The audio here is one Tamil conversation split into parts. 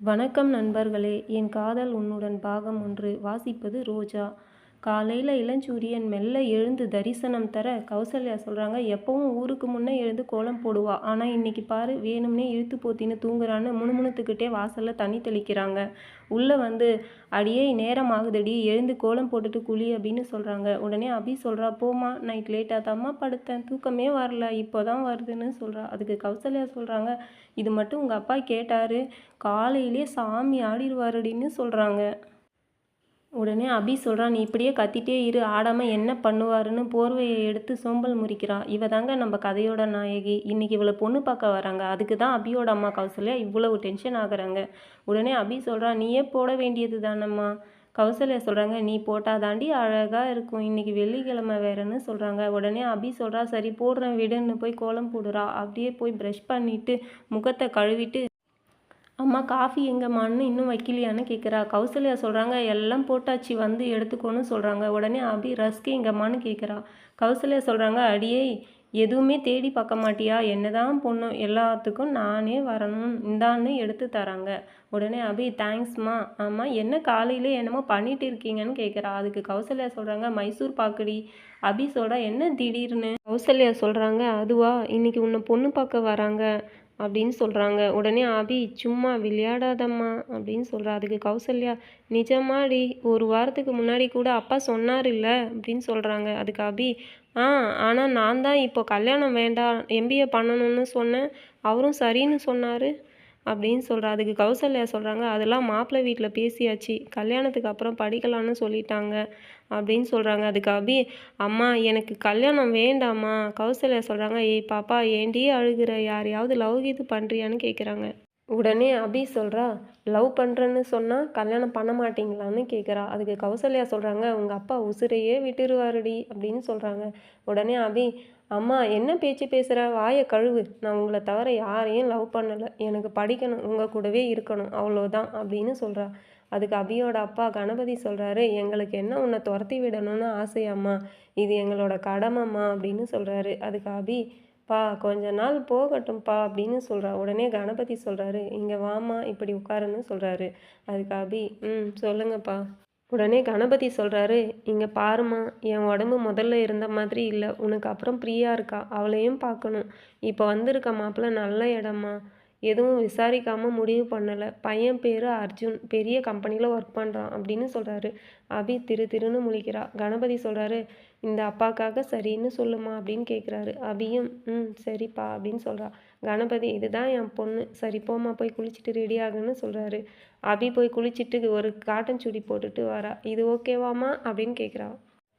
வணக்கம் நண்பர்களே என் காதல் உன்னுடன் பாகம் ஒன்று வாசிப்பது ரோஜா. காலையில் இளஞ்சூரியன் மெல்ல எழுந்து தரிசனம் தர கௌசல்யா சொல்கிறாங்க எப்போவும் ஊருக்கு முன்னே எழுந்து கோலம் போடுவா. ஆனால் இன்னைக்கு பாரு வேணும்னே இழுத்து போத்தின்னு தூங்குறான்னு முணுமுணுத்துக்கிட்டே வாசலில் தண்ணி தெளிக்கிறாங்க. உள்ளே வந்து அடியே நேரம் ஆகுதடி எழுந்து கோலம் போட்டுட்டு குழி அப்படின்னு சொல்கிறாங்க உடனே அபி சொல்கிறா போமா நைட் லேட்டாக தாம்மா படுத்தேன். தூக்கமே வரல இப்போ தான் வருதுன்னு சொல்கிறா அதுக்கு கௌசல்யா சொல்கிறாங்க இது மட்டும் உங்கள் அப்பா கேட்டார். காலையிலே சாமி ஆடிடுவாருடின்னு சொல்கிறாங்க உடனே அபி சொல்கிறான் நீ இப்படியே கத்திட்டே இரு ஆடாமல் என்ன பண்ணுவாருன்னு போர்வையை எடுத்து சோம்பல் முறிக்கிறா. இவ தாங்க நம்ம கதையோட நாயகி. இன்னைக்கு இவளை பொண்ணு பார்க்க வராங்க. அதுக்கு தான் அபியோட அம்மா கௌசல்யா இவ்வளவு டென்ஷன் ஆகுறாங்க. உடனே அபி சொல்கிறா நீயே போட வேண்டியது தானம்மா. கௌசல்யா சொல்கிறாங்க நீ போட்டால் தாண்டி அழகாக இருக்கும். இன்னைக்கு வெள்ளிக்கிழமை வேறன்னு சொல்கிறாங்க உடனே அபி சொல்கிறா சரி போடுறேன் விடுன்னு போய் கோலம் போடுறா. அப்படியே போய் ப்ரஷ் பண்ணிவிட்டு முகத்தை கழுவிட்டு அம்மா காஃபி எங்கம்மான்னு இன்னும் வைக்கலையான்னு கேட்குறா கௌசல்யா சொல்கிறாங்க எல்லாம் போட்டாச்சு வந்து எடுத்துக்கோன்னு சொல்கிறாங்க உடனே அபி ரஸ்க்கு எங்கம்மான்னு கேட்குறா கௌசல்யா சொல்கிறாங்க அடியே எதுவுமே தேடி பார்க்க மாட்டியா? என்னதான் பொண்ணு எல்லாத்துக்கும் நானே வரணும். இந்தான்னு எடுத்து தராங்க. உடனே அபி தேங்க்ஸ்மா ஆமாம் என்ன காலையில் என்னமோ பண்ணிட்டு இருக்கீங்கன்னு கேட்குறா அதுக்கு கௌசல்யா சொல்கிறாங்க மைசூர் பாக்குடி. அபி சொல்கிறா என்ன திடீர்னு? கௌசல்யா சொல்கிறாங்க அதுவா இன்னைக்கு உன்னை பொண்ணு பார்க்க வராங்க. அப்படின்னு சொல்கிறாங்க உடனே ஆபி சும்மா விளையாடாதம்மா அப்படின்னு சொல்கிறா அதுக்கு கௌசல்யா நிஜமாடி ஒரு வாரத்துக்கு முன்னாடி கூட அப்பா சொன்னார் இல்லை? அப்படின்னு சொல்கிறாங்க அதுக்கு அபி ஆ ஆனால் நான் தான் இப்போ கல்யாணம் வேண்டாம் எம்பிஏ பண்ணணும்னு சொன்னேன். அவரும் சரின்னு சொன்னார். அப்படின்னு சொல்கிறா அதுக்கு கௌசல்யா சொல்கிறாங்க அதெல்லாம் மாப்பிள்ளை வீட்டில் பேசியாச்சு. கல்யாணத்துக்கு அப்புறம் படிக்கலான்னு சொல்லிட்டாங்க. அப்படின்னு சொல்கிறாங்க அதுக்கு அபி அம்மா எனக்கு கல்யாணம் வேண்டாம்மா. கௌசல்யா சொல்கிறாங்க ஏய் பாப்பா ஏண்டி அழுகிற? யாரையாவது லவ் இது பண்ணுறியான்னு கேட்குறாங்க உடனே அபி சொல்கிறா லவ் பண்ணுறேன்னு சொன்னால் கல்யாணம் பண்ண மாட்டீங்களான்னு கேட்குறா அதுக்கு கௌசல்யா சொல்கிறாங்க உங்கள் அப்பா உசுரையே விட்டுருவாருடி அப்படின்னு சொல்கிறாங்க உடனே அபி அம்மா என்ன பேச்சு பேசுகிற வாயை கழுவு. நான் உங்களை தவிர யாரையும் லவ் பண்ணலை. எனக்கு படிக்கணும். உங்கள் கூடவே இருக்கணும். அவ்வளோதான் அப்படின்னு சொல்கிறா அதுக்கு அபியோட அப்பா கணபதி சொல்கிறாரு எங்களுக்கு என்ன உன்னை துரத்தி விடணும்னு ஆசையாம்மா இது எங்களோட கடமைம்மா அப்படின்னு சொல்கிறாரு அதுக்கு அபி பா கொஞ்ச நாள் போகட்டும்ப்பா அப்படின்னு சொல்கிறா உடனே கணபதி சொல்கிறாரு இங்கே வாமா இப்படி உட்காருன்னு சொல்கிறாரு அதுக்கு அபி ம் சொல்லுங்கப்பா. உடனே கணபதி சொல்கிறாரு இங்கே பாருமா என் உடம்பு முதல்ல இருந்த மாதிரி இல்லை. உனக்கு அப்புறம் ஃப்ரீயாக இருக்கா? அவளையும் பார்க்கணும். இப்போ வந்திருக்க மாப்பிள்ள நல்ல இடமா எதுவும் விசாரிக்காமல் முடிவு பண்ணலை. பையன் பேர் அர்ஜுன். பெரிய கம்பெனியில் ஒர்க் பண்ணுறான் அப்படின்னு சொல்கிறாரு அபி திரு திருன்னு முழிக்கிறா. கணபதி சொல்கிறாரு இந்த அப்பாக்காக சரின்னு சொல்லுமா? அப்படின்னு கேட்குறாரு அபியும் ம் சரிப்பா அப்படின்னு சொல்கிறா கணபதி இதுதான் என் பொண்ணு. சரி போம்மா போய் குளிச்சுட்டு ரெடி ஆகுன்னு சொல்கிறாரு அபி போய் குளிச்சுட்டு ஒரு காட்டன் சுடி போட்டுட்டு வரா. இது ஓகேவாம்மா அப்படின்னு கேட்குறா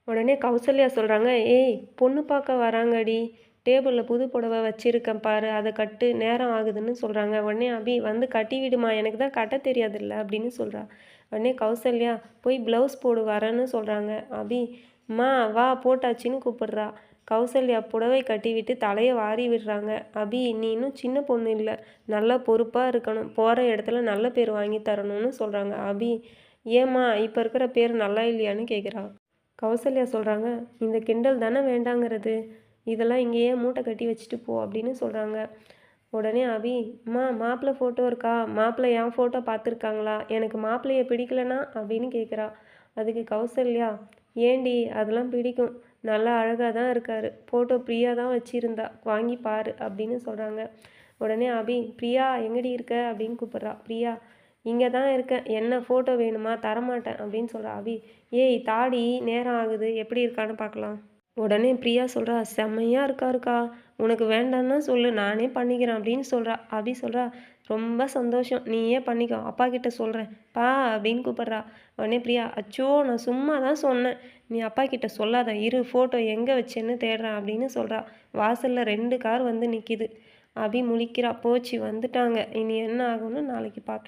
உடனே கௌசல்யா சொல்கிறாங்க ஏய் பொண்ணு பார்க்க வராங்கடி. டேபிளில் புது புடவை வச்சுருக்கேன் பாரு அதை கட்டு நேரம் ஆகுதுன்னு சொல்கிறாங்க உடனே அபி வந்து கட்டி விடுமா? எனக்கு தான் கட்ட தெரியாதுல்ல? அப்படின்னு சொல்கிறா உடனே கௌசல்யா போய் ப்ளவுஸ் போடு வரேன்னு சொல்கிறாங்க அபி மா வா போட்டாச்சின்னு கூப்பிடுறா. கௌசல்யா புடவை கட்டி விட்டு தலையை வாரி விடுறாங்க. அபி நீ இன்னும் சின்ன பொண்ணு இல்லை. நல்லா பொறுப்பாக இருக்கணும். போகிற இடத்துல நல்ல பேர் வாங்கி தரணும்னு சொல்கிறாங்க அபி ஏம்மா இப்போ இருக்கிற பேர் நல்லா இல்லையான்னு கேட்குறா கௌசல்யா சொல்கிறாங்க இந்த கிண்டல் தானே வேண்டாங்கிறது? இதெல்லாம் இங்கேயே மூட்டை கட்டி வச்சுட்டு போ அப்படின்னு சொல்கிறாங்க உடனே அபி அம்மா மாப்பிள்ளை ஃபோட்டோ இருக்கா? மாப்பிள்ளை என் ஃபோட்டோ பார்த்துருக்காங்களா? எனக்கு மாப்பிள்ளையை பிடிக்கலனா அப்படின்னு கேட்குறா அதுக்கு கௌசல்யா ஏண்டி அதெல்லாம் பிடிக்கும். நல்லா அழகாக தான் இருக்கார். ஃபோட்டோ பிரியா தான் வச்சுருந்தா. வாங்கி பாரு அப்படின்னு சொல்கிறாங்க உடனே அபி பிரியா எங்கடி இருக்க? அப்படின்னு கூப்பிட்றா. பிரியா இங்கே தான் இருக்கேன். என்ன ஃபோட்டோ வேணுமா? தரமாட்டேன் அப்படின்னு சொல்கிறா அபி. ஏய் தாடி நேரம் ஆகுது. எப்படி இருக்கான்னு பார்க்கலாம். உடனே பிரியா சொல்கிறா செம்மையாக இருக்காருக்கா உனக்கு வேண்டான்னா சொல்லு நானே பண்ணிக்கிறேன் அப்படின்னு சொல்கிறா அபி சொல்கிறா ரொம்ப சந்தோஷம் நீயே பண்ணிக்கோ அப்பா கிட்ட சொல்கிறேன் பா அப்படின்னு கூப்பிட்றா. உடனே பிரியா அச்சோ நான் சும்மா தான் சொன்னேன் நீ அப்பா கிட்ட சொல்லாத இரு ஃபோட்டோ எங்கே வச்சேன்னு தேடுறேன் அப்படின்னு சொல்கிறா வாசலில் ரெண்டு கார் வந்து நிற்கிது அபி முழிக்கிறா போச்சு வந்துட்டாங்க இனி என்ன ஆகும்னு நாளைக்கு பார்க்கலாம்